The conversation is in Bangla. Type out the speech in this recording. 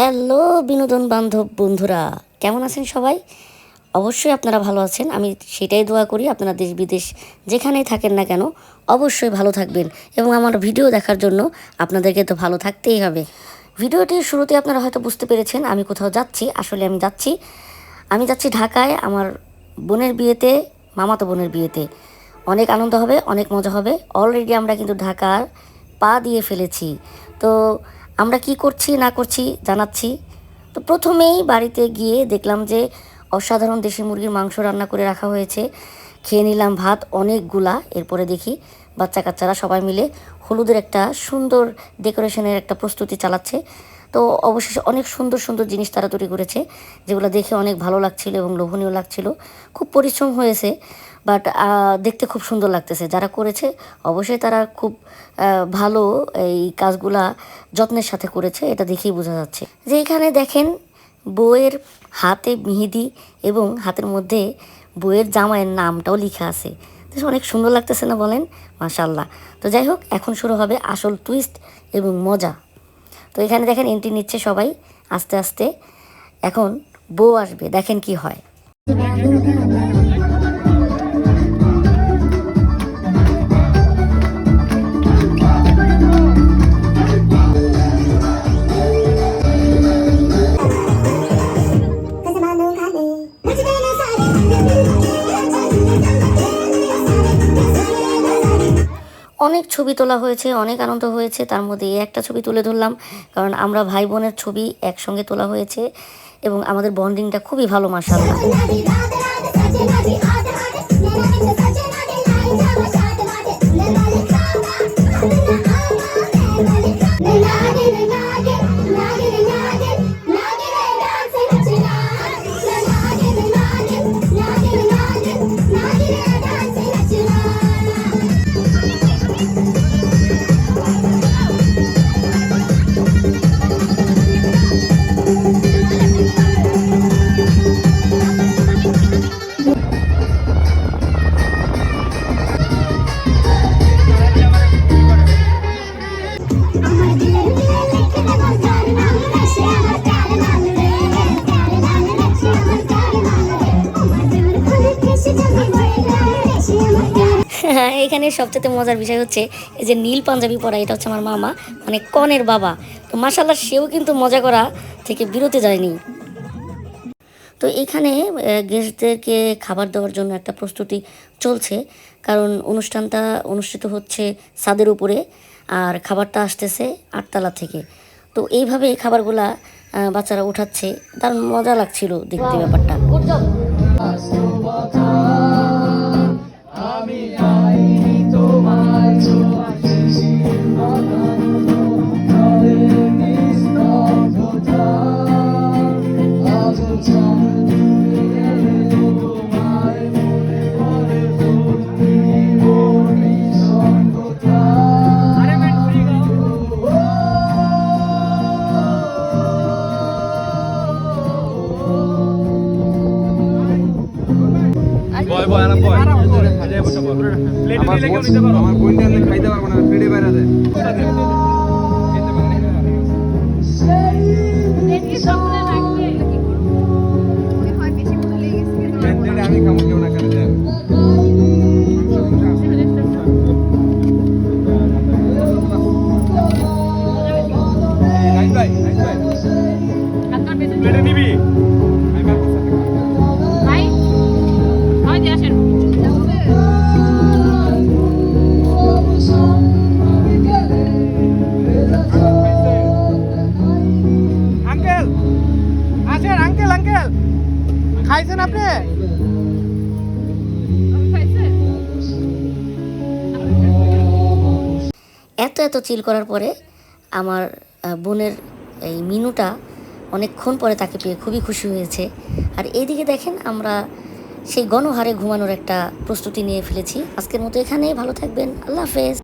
হ্যালো বিনোদন বান্ধব বন্ধুরা, কেমন আছেন সবাই? অবশ্যই আপনারা ভালো আছেন, আমি সেটাই দোয়া করি, আপনারা দেশ বিদেশ যেখানেই থাকেন না কেন, অবশ্যই ভালো থাকবেন এবং আমার ভিডিও দেখার জন্য আপনাদেরকে তো ভালো থাকতেই হবে। ভিডিওটির শুরুতে আপনারা হয়তো বুঝতে পেরেছেন, আমি কোথাও যাচ্ছি, আসলে আমি যাচ্ছি আমি যাচ্ছি ঢাকায় আমার বোনের বিয়েতে, মামাতো বোনের বিয়েতে। অনেক আনন্দ হবে, অনেক মজা হবে অলরেডি আমরা কিন্তু ঢাকার পা দিয়ে ফেলেছি। তো আমরা কি করছি, না করছি জানাচ্ছি। তো প্রথমেই বাড়িতে গিয়ে দেখলাম যে অসাধারণ দেশি মুরগির মাংস রান্না করে রাখা হয়েছে। খেয়ে নিলাম ভাত, অনেকগুলা। এরপরে দেখি বাচ্চা কাচ্চারা সবাই মিলে হলুদের একটা সুন্দর ডেকোরেশনের একটা প্রস্তুতি চালাচ্ছে। তো অবশেষে অনেক সুন্দর সুন্দর জিনিস তারা তৈরি করেছে, যেগুলো দেখে অনেক ভালো লাগছিল এবং লোভনীয় লাগছিল। খুব পরিশ্রম হয়েছে বাট দেখতে খুব সুন্দর লাগতেছে। যারা করেছে, অবশ্যই তারা খুব ভালো এই কাজগুলা যত্নের সাথে করেছে, এটা দেখেই বোঝা যাচ্ছে। যে এখানে দেখেন, বইয়ের হাতে মেহেদি এবং হাতের মধ্যে বইয়ের জামাইয়ের নামটাও লেখা আছে। অনেক সুন্দর লাগতেছে না বলেন? মাশাল্লাহ তো যাই হোক, এখন শুরু হবে আসল টুইস্ট এবং মজা। তো এখানে দেখেন এন্ট্রি নিচ্ছে সবাই আস্তে আস্তে। এখন বউ আসবে দেখেন কি হয়। অনেক ছবি তোলা হয়েছে অনেক আনন্দ হয়েছে তার মধ্যে এই একটা ছবি তুলে ধরলাম কারণ আমরা ভাই বোনের ছবি একসঙ্গে তোলা হয়েছে এবং আমাদের বন্ডিংটা খুবই ভালো মাসাল্লাহ এখানে সবচেয়ে মজার বিষয় হচ্ছে এই যে নীল পাঞ্জাবি পরা এটা হচ্ছে আমার মামা মানে কনের বাবা। তো মাসাল্লাহ সেও কিন্তু মজা করা থেকে বিরতে যায়নি। তো এখানে গেস্টদেরকে খাবার দেওয়ার জন্য একটা প্রস্তুতি চলছে কারণ অনুষ্ঠানটা অনুষ্ঠিত হচ্ছে ছাদের উপরে আর খাবারটা আসতেছে আটতলা থেকে। তো এইভাবে এই খাবারগুলা বাচ্চারা উঠাচ্ছে দারুণ মজা লাগছিল দেখতে ব্যাপারটা। আরাম আমার আমি খাইতে পারব না পেটে বাইরে দেয়। আমি খাব খাইছেন আপনি? এত এত চিল করার পরে আমার বোনের এই মিনুটা অনেকক্ষণ পরে তাকে পেয়ে খুবই খুশি হয়েছে। আর এইদিকে দেখেন আমরা সেই গণহারে ঘুমানোর একটা প্রস্তুতি নিয়ে ফেলেছি। আজকের মতো এখানেই ভালো থাকবেন। আল্লাহ হাফেজ।